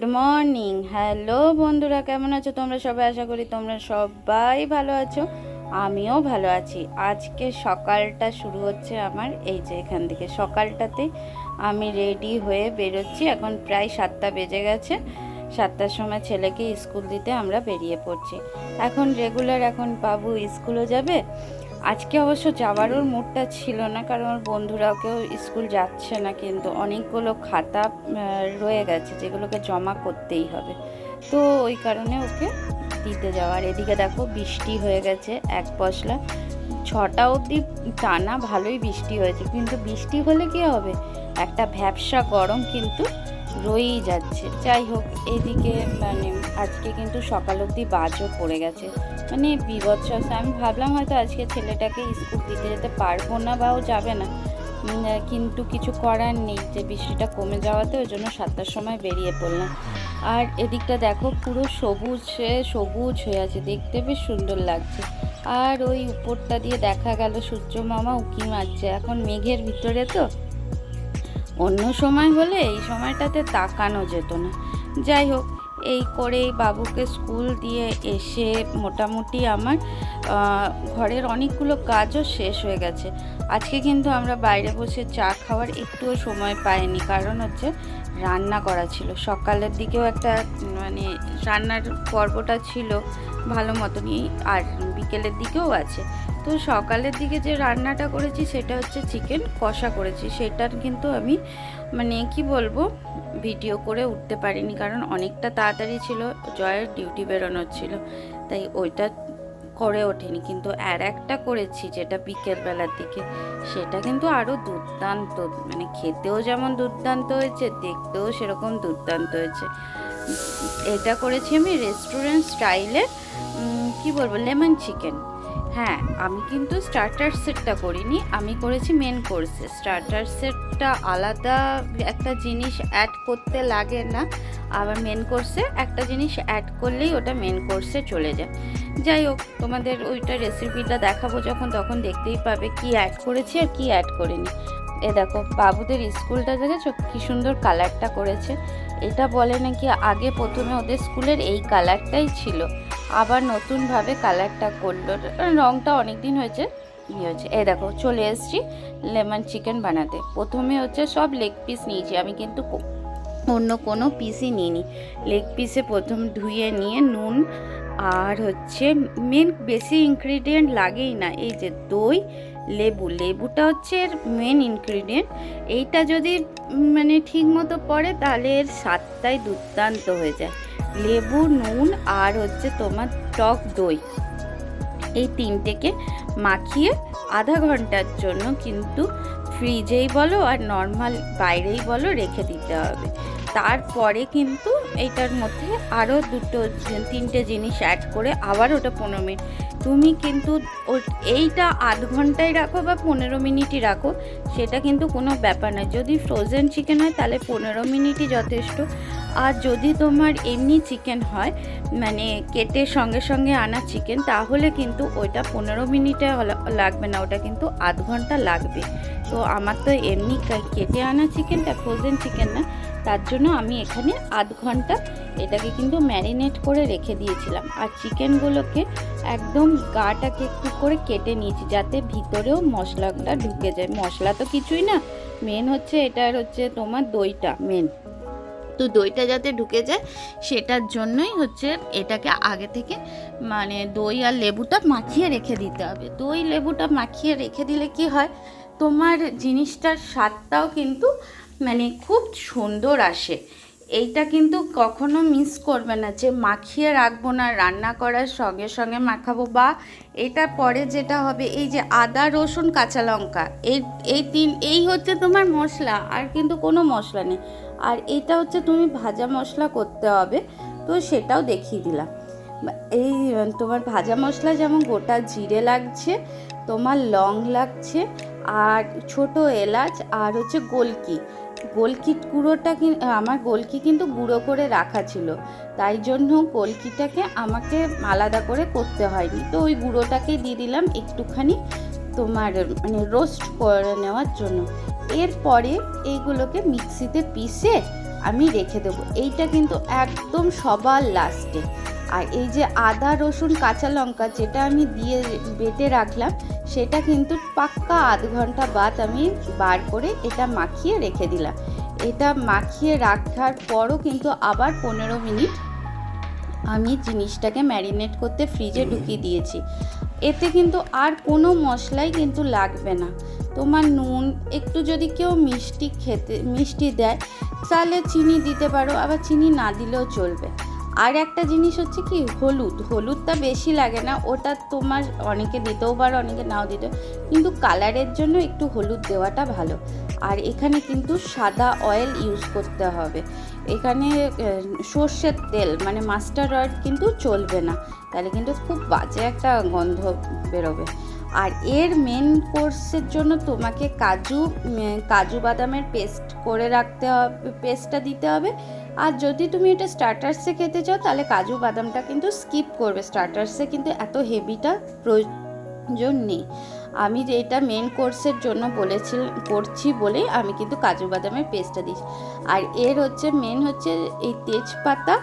Good morning hello বন্ধুরা, কেমন আছো তোমরা সবাই? আশা করি তোমরা সবাই ভালো আছো। আমিও ভালো আছি। আজকে সকালটা শুরু হচ্ছে আমার। এই যে এখান থেকে সকালটাতে আমি রেডি হয়ে বেরোচ্ছি। এখন প্রায় সাতটা বেজে গেছে। সাতটার সময় ছেলেকে স্কুল দিতে আমরা বেরিয়ে পড়ছি। এখন রেগুলার এখন বাবু স্কুলও যাবে। আজকে অবশ্য যাওয়ারও মুডটা ছিল না, কারণ ওর বন্ধুরাও কেউ স্কুল যাচ্ছে না, কিন্তু অনেকগুলো খাতা রয়ে গেছে যেগুলোকে জমা করতেই হবে। তো ওই কারণে ওকে দিতে যাওয়ার এদিকে দেখো বৃষ্টি হয়ে গেছে এক পশলা। ছটা অবধি টানা ভালোই বৃষ্টি হয়েছে, কিন্তু বৃষ্টি হলে কি হবে? একটা ভ্যাবসা গরম কিন্তু রয়েই যাচ্ছে। যাই হোক, এদিকে মানে আজকে কিন্তু সকাল অবধি বাজও পড়ে গেছে। মানে বিভৎস আমি ভাবলাম হয়তো আজকে ছেলেটাকে স্কুল দিতে যেতে পারব না বা ও যাবে না। কিন্তু কিছু করার নেই। যে বৃষ্টিটা কমে যাওয়াতে ওই জন্য সাতটার সময় বেরিয়ে পড়লাম। আর এদিকটা দেখো পুরো সবুজ সবুজ হয়ে আছে। দেখতে বেশ সুন্দর লাগছে। আর ওই উপরটা দিয়ে দেখা গেল সূর্য মামা উকি মারছে। এখন মেঘের ভিতরে তো অন্য সময় হলে এই সময়টাতে তাকানো যেত না। যাই হোক, এই করেই বাবুকে স্কুল দিয়ে এসে মোটামুটি আমার ঘরের অনেকগুলো কাজও শেষ হয়ে গেছে। আজকে কিন্তু আমরা বাইরে বসে চা খাওয়ার একটুও সময় পাইনি, কারণ হচ্ছে রান্না করা ছিল। সকালের দিকেও একটা মানে রান্নার পর্বটা ছিল ভালো মতনই, আর বিকেলের দিকেও আছে। তো সকালের দিকে যে রান্নাটা করেছি সেটা হচ্ছে চিকেন কষা করেছি। সেটার কিন্তু আমি মানে কি বলব, ভিডিও করে উঠতে পারিনি, কারণ অনেকটা তাড়াতাড়ি ছিল, জয়ের ডিউটি বেরোনোর ছিল। তাই ওইটা করে ওঠেনি, কিন্তু আর একটা করেছি যেটা বিকেলবেলার দিকে। সেটা কিন্তু আরও দুর্দান্ত মানে খেতেও যেমন দুর্দান্ত হয়েছে, দেখতেও সেরকম দুর্দান্ত হয়েছে। এটা করেছি আমি রেস্টুরেন্ট স্টাইলের কি বলব লেমন চিকেন হ্যাঁ আমি কিন্তু স্টার্টার সেটটা করিনি, আমি করেছি মেন কোর্সে স্টার্টার সেটটা আলাদা একটা জিনিস অ্যাড করতে লাগে না, আবার মেন কোর্সে একটা জিনিস অ্যাড করলেই ওটা মেন কোর্সে চলে যায়। যাই হোক, তোমাদের ওইটা রেসিপিটা দেখাবো যখন, তখন দেখতেই পাবে কি অ্যাড করেছি আর কি অ্যাড করিনি। এ দেখো, বাবুদের স্কুলটা দেখেছ? কি সুন্দর কালারটা করেছে। এটা বলে নাকি আগে প্রথমে ওদের স্কুলের এই কালারটাই ছিল। আবার নতুনভাবে কালারটা করল। রঙটা অনেক দিন হয়েছে ইয়ে হয়েছে। এই দেখো, চলে এসেছি লেমন চিকেন বানাতে। প্রথমে হচ্ছে সব লেগ পিস নিয়েছি, আমি কিন্তু অন্য কোনো পিসই নিইনি। লেগ পিসে প্রথম ধুয়ে নিয়ে নুন আর হচ্ছে মেন বেশি ইনগ্রিডিয়েন্ট লাগেই না, এই যে দই, লেবু। লেবুটা হচ্ছে এর মেন ইনগ্রিডিয়েন্ট এইটা যদি মানে ঠিক মতো পড়ে তাহলে এর স্বাদটাই দুর্দান্ত হয়ে যায়। লেবু, নুন আর হচ্ছে তোমার টক দই। এই তিনটেকে মাখিয়ে আধা ঘণ্টার জন্য কিন্তু ফ্রিজেই বলো আর নর্মাল বাইরেই বলো রেখে দিতে হবে। তারপরে কিন্তু এইটার মধ্যে আরও দুটো তিনটে জিনিস অ্যাড করে আবার ওটা পনেরো মিনিট। তুমি কিন্তু এইটা আধ ঘন্টায় রাখো বা পনেরো মিনিটই রাখো, সেটা কিন্তু কোনো ব্যাপার নয়। যদি ফ্রোজেন চিকেন হয় তাহলে পনেরো মিনিটই যথেষ্ট। আর যদি তোমার এমনি চিকেন হয় মানে কেটে সঙ্গে সঙ্গে আনা চিকেন তাহলে কিন্তু ওইটা পনেরো মিনিটে লাগবে না, ওটা কিন্তু আধ ঘণ্টা লাগবে। তো আমার তো এমনি কেটে আনা চিকেনটা ফ্রোজেন চিকেন না, তার জন্য আমি এখানে আধ ঘণ্টা এটাকে কিন্তু ম্যারিনেট করে রেখে দিয়েছিলাম। আর চিকেনগুলোকে একদম গাটাকে একটু করে কেটে নিয়েছি, যাতে ভিতরেও মশলাটা ঢুকে যায়। মশলা তো কিছুই না মেন হচ্ছে এটার হচ্ছে তোমার দইটা মেন তো দইটা যাতে ঢুকে যায়, সেটার জন্যই হচ্ছে এটাকে আগে থেকে মানে দই আর লেবুটা মাখিয়ে রেখে দিতে হবে। দই, লেবুটা মাখিয়ে রেখে দিলে কি হয়, তোমার জিনিসটার স্বাদটাও কিন্তু মানে খুব সুন্দর আসে। এইটা কিন্তু কখনো মিস করবে না যে মাখিয়ে রাখব না, রান্না করার সঙ্গে সঙ্গে মাখাবো বা এটা পরে যেটা হবে এই যে আদা, রসুন, কাঁচা লঙ্কা, এই এই তিন, এই হচ্ছে তোমার মশলা, আর কিন্তু কোনো মশলা নেই। আর এটা হচ্ছে তুমি ভাজা মশলা করতে হবে, তো সেটাও দেখিয়ে দিলাম। এই, তোমার ভাজা মশলা যেমন গোটা জিরে লাগছে, তোমার লং লাগছে আর ছোট এলাচ আর হচ্ছে গোলকি। গোলকি গুঁড়োটা আমার গোলকি কিন্তু গুঁড়ো করে রাখা ছিল। তাই জন্য গোলকিটাকে আমাকে আলাদা করে করতে হয়নি। তো ওই গুঁড়োটাকে দিয়ে দিলাম একটুখানি তোমার মানে রোস্ট করে নেওয়ার জন্য। এরপরে এইগুলোকে মিক্সিতে পিষে আমি রেখে দেবো। এইটা কিন্তু একদম সবার লাস্টে। আর এই যে আদা, রসুন, কাঁচা লঙ্কা যেটা আমি দিয়ে বেটে রাখলাম সেটা কিন্তু পাক্কা আধ ঘণ্টা বাদ আমি বার করে এটা মাখিয়ে রেখে দিলাম। এটা মাখিয়ে রাখার পরও কিন্তু আবার পনেরো মিনিট আমি জিনিসটাকে ম্যারিনেট করতে ফ্রিজে ঢুকিয়ে দিয়েছি। এতে কিন্তু আর কোনো মশলাই কিন্তু লাগবে না। তোমার নুন, একটু যদি কেউ মিষ্টি খেতে, মিষ্টি দেয়, তাহলে চিনি দিতে পারো, আবার চিনি না দিলেও চলবে। আর একটা জিনিস হচ্ছে কি, হলুদ, হলুদটা বেশি লাগে না, ওটা তোমার অনেকে দিতেও পারো, অনেকে নাও দিতে কিন্তু কালারের জন্য একটু হলুদ দেওয়াটা ভালো। আর এখানে কিন্তু সাদা অয়েল ইউজ করতে হবে। এখানে সর্ষের তেল মানে মাস্টার্ড অয়েল কিন্তু চলবে না, তাহলে কিন্তু খুব বাজে একটা গন্ধ বেরোবে। আর এর মেন কোর্সের জন্য তোমাকে কাজু কাজু বাদামের পেস্ট করে রাখতে হবে পেস্টটা দিতে হবে আর যদি তুমি এটা স্টার্টার্সে খেতে চাও, তাহলে কাজু বাদামটা কিন্তু স্কিপ করবে। স্টার্টার্সে কিন্তু এত হেভিটা প্রয়োজন নেই। আমি এটা মেন কোর্সের জন্য বলেছি করছি বলেই আমি কিন্তু কাজু বাদামের পেস্টটা দিচ্ছি আর এর হচ্ছে মেন হচ্ছে এই তেজপাতা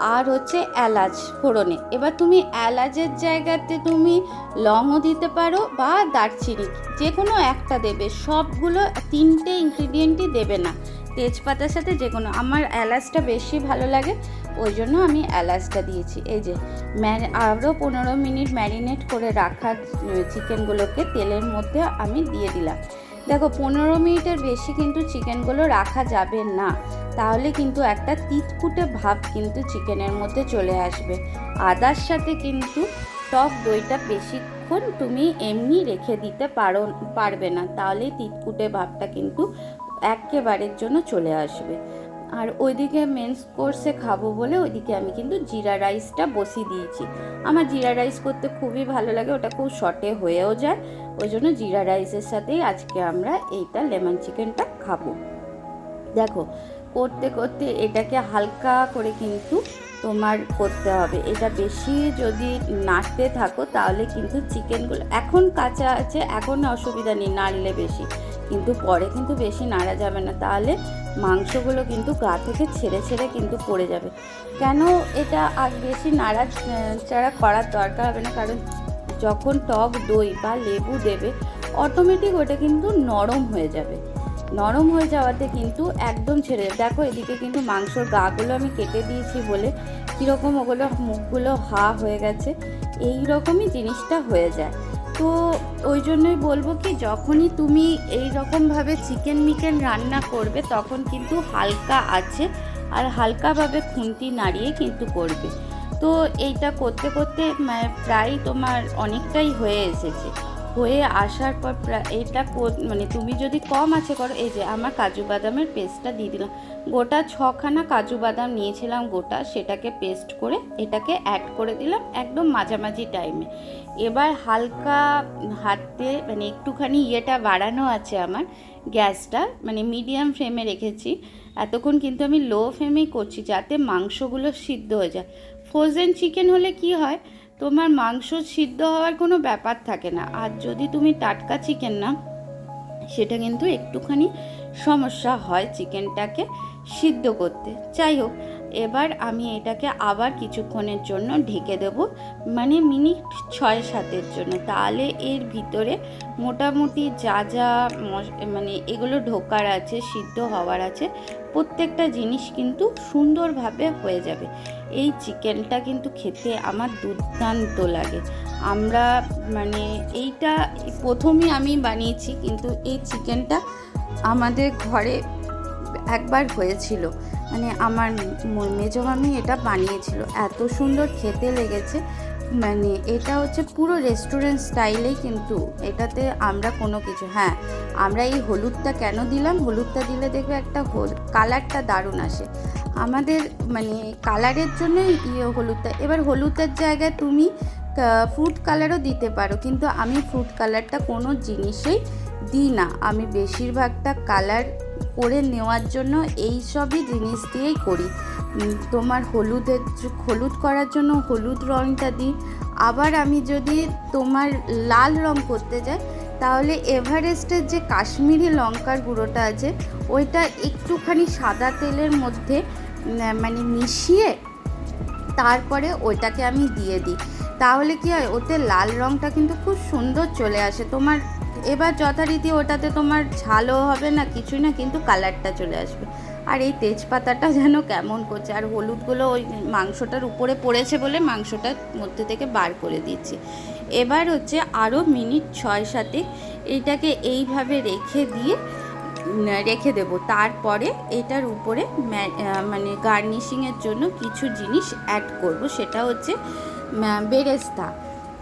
আর হচ্ছে এলাচ ফোড়নে। এবার তুমি এলাচের জায়গাতে তুমি লংও দিতে পারো বা দারচিনি। যে কোনো একটা দেবে। সবগুলো তিনটে ইনগ্রিডিয়েন্টই দেবে না। তেজপাতার সাথে যে কোনো, আমার এলাচটা বেশি ভালো লাগে, ওই জন্য আমি এলাচটা দিয়েছি। এই যে আরও পনেরো মিনিট ম্যারিনেট করে রাখা চিকেনগুলোকে তেলের মধ্যে আমি দিয়ে দিলাম। দেখো, পনেরো মিনিটের বেশি কিন্তু চিকেনগুলো রাখা যাবে না, তাহলে কিন্তু একটা তিতকুটে ভাব কিন্তু চিকেনের মধ্যে চলে আসবে। আদার সাথে কিন্তু টক দইটা বেশিক্ষণ তুমি এমনি রেখে দিতে পারো, পারবে না, তাহলে তিতকুটে ভাবটা কিন্তু একেবারের জন্য চলে আসবে। আর ওইদিকে মেন্স কোর্সে খাব বলে ওইদিকে আমি কিন্তু জিরা রাইসটা বসিয়ে দিয়েছি। আমার জিরা রাইস করতে খুবই ভালো লাগে, ওটা খুব শর্টে হয়েও যায়। ওই জন্য জিরা রাইসের সাথেই আজকে আমরা এইটা লেমন চিকেনটা খাব। দেখো, করতে করতে এটাকে হালকা করে কিন্তু তোমার করতে হবে। এটা বেশি যদি নাড়তে থাকো, তাহলে কিন্তু চিকেনগুলো এখন কাঁচা আছে, এখন অসুবিধা নেই, নাড়লে বেশি। কিন্তু পরে কিন্তু বেশি নাড়া যাবে না, তাহলে মাংসগুলো কিন্তু গা থেকে ছেড়ে ছেড়ে কিন্তু পড়ে যাবে। কেন এটা আর বেশি নাড়া চাড়া করার দরকার হবে না? কারণ যখন টক দই বা লেবু দেবে অটোমেটিক ওটা কিন্তু নরম হয়ে যাবে। নরম হয়ে যাওয়াতে কিন্তু একদম ছেড়ে। দেখো, এদিকে কিন্তু মাংসর গাগুলো আমি কেটে দিয়েছি বলে কীরকম ওগুলো মুখগুলো হা হয়ে গেছে এই রকমই জিনিসটা হয়ে যায়। তো ওই জন্যই বলব কি, যখনই তুমি এই রকমভাবে চিকেন মিকেন রান্না করবে, তখন কিন্তু হালকা আছে আর হালকাভাবে খুন্তি নাড়িয়ে কিন্তু করবে। তো এইটা করতে করতে মানে প্রায় তোমার অনেকটাই হয়ে এসেছে। হয়ে আসার পর এটা মানে তুমি যদি কম আছে করো, এই যে আমার কাজু বাদামের পেস্টটা দিয়ে দিলাম। গোটা ছখানা কাজু বাদাম নিয়েছিলাম গোটা, সেটাকে পেস্ট করে এটাকে অ্যাড করে দিলাম একদম মাঝামাঝি টাইমে এবার হালকা হাতে মানে একটুখানি ইয়েটা বাড়ানো আছে আমার, গ্যাসটা মানে মিডিয়াম ফ্লেমে রেখেছি। এতক্ষণ কিন্তু আমি লো ফ্লেমেই করছি যাতে মাংসগুলো সিদ্ধ হয়ে যায়। ফ্রোজেন চিকেন হলে কি হয়? তোমার মাংস সিদ্ধ হওয়ার কোনো ব্যাপার থাকে না। আর যদি তুমি টাটকা চিকেন না সেটা কিন্তু একটুখানি সমস্যা হয় চিকেনটাকে সিদ্ধ করতে। যাই হোক, এবার আমি এটাকে আবার কিছুক্ষণের জন্য ঢেকে দেব মানে মিনিট ছয় সাতের জন্য। তাহলে এর ভিতরে মোটামুটি যা যা মানে এগুলো ঢোকার আছে, সিদ্ধ হওয়ার আছে প্রত্যেকটা জিনিস কিন্তু সুন্দরভাবে হয়ে যাবে। এই চিকেনটা কিন্তু খেতে আমার দুর্দান্ত লাগে। আমরা মানে এইটা প্রথমে আমি বানিয়েছি, কিন্তু এই চিকেনটা আমাদের ঘরে একবার হয়েছিল। মানে আমার মেজো মামি এটা বানিয়েছিল। এত সুন্দর খেতে লেগেছে। মানে এটা হচ্ছে পুরো রেস্টুরেন্ট স্টাইলেই কিন্তু এটাতে আমরা কোনো কিছু হ্যাঁ আমরা এই হলুদটা কেন দিলাম? হলুদটা দিলে দেখবে একটা কালারটা দারুণ আসে। আমাদের মানে কালারের জন্যই ইয়ে হলুদটা। এবার হলুদের জায়গায় তুমি ফুড কালারও দিতে পারো, কিন্তু আমি ফুড কালারটা কোনো জিনিসেই দিই না। আমি বেশিরভাগটা কালার করে নেওয়ার জন্য এই সবই জিনিস দিয়েই করি। তোমার হলুদের হলুদ করার জন্য হলুদ রঙটা দিই। আবার আমি যদি তোমার লাল রং করতে যাই তাহলে এভারেস্টের যে কাশ্মীরি লঙ্কার গুঁড়োটা আছে, ওইটা একটুখানি সাদা তেলের মধ্যে মানে মিশিয়ে তারপরে ওইটাকে আমি দিয়ে দিই। তাহলে কি হয়, ওতে লাল রঙটা কিন্তু খুব সুন্দর চলে আসে। তোমার এবার যথারীতি ওটাতে তোমার ঝালও হবে না, কিছুই না, কিন্তু কালারটা চলে আসবে। আর এই তেজপাতাটা যেন কেমন করছে? আর হলুদগুলো ওই মাংসটার উপরে পড়েছে বলে মাংসটার মধ্যে থেকে বার করে দিচ্ছি। এবার হচ্ছে আরও মিনিট ছয় সাতে এইটাকে এইভাবে রেখে দিয়ে রেখে দেব। তারপরে এটার উপরে মানে গার্নিশিংয়ের জন্য কিছু জিনিস অ্যাড করব। সেটা হচ্ছে বেরেস্তা।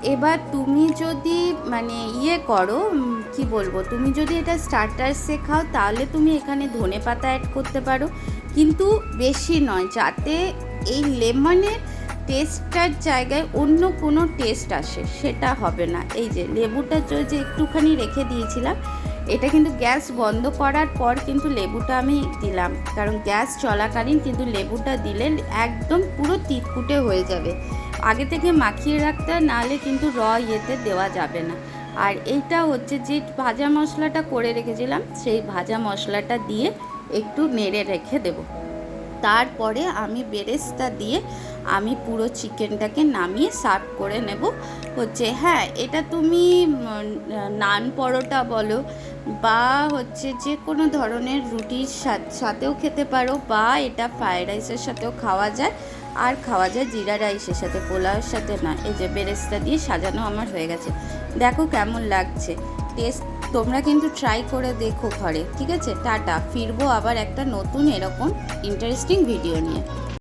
এবার তুমি যদি মানে ইয়ে করো কি বলব, তুমি যদি এটা স্টার্টার্সে খাও, তাহলে তুমি এখানে ধনে পাতা অ্যাড করতে পারো। কিন্তু বেশি নয়, যাতে এই লেমনের টেস্টটার জায়গায় অন্য কোনো টেস্ট আসে, সেটা হবে না। এই যে লেবুটা যে একটুখানি রেখে দিয়েছিলাম, এটা কিন্তু গ্যাস বন্ধ করার পর কিন্তু লেবুটা আমি দিলাম। কারণ গ্যাস চলাকালীন কিন্তু লেবুটা দিলে একদম পুরো তিতকুটে হয়ে যাবে। আগে থেকে মাখিয়ে রাখতে হয়, নাহলে কিন্তু র ইয়েতে দেওয়া যাবে না। আর এইটা হচ্ছে যে ভাজা মশলাটা করে রেখেছিলাম সেই ভাজা মশলাটা দিয়ে একটু নেড়ে রেখে দেবো। তারপরে আমি বেরেস্তা দিয়ে আমি পুরো চিকেনটাকে নামিয়ে সার্ভ করে নেব। হচ্ছে হ্যাঁ এটা তুমি নান পরোটা বলো বা হচ্ছে যে কোনো ধরনের রুটির সাথ- সাথেও খেতে পারো বা এটা ফ্রায়েড রাইসের সাথেও খাওয়া যায়। আর খাওয়া যায় জিরা রাইসের সাথে, পোলাওয়ের সাথে না। এই যে বেরেস্তা দিয়ে সাজানো আমার হয়ে গেছে। দেখো কেমন লাগছে। টেস্ট তোমরা কিন্তু ট্রাই করে দেখো ঘরে, ঠিক আছে? টাটা। ফিরবো আবার একটা নতুন এরকম ইন্টারেস্টিং ভিডিও নিয়ে।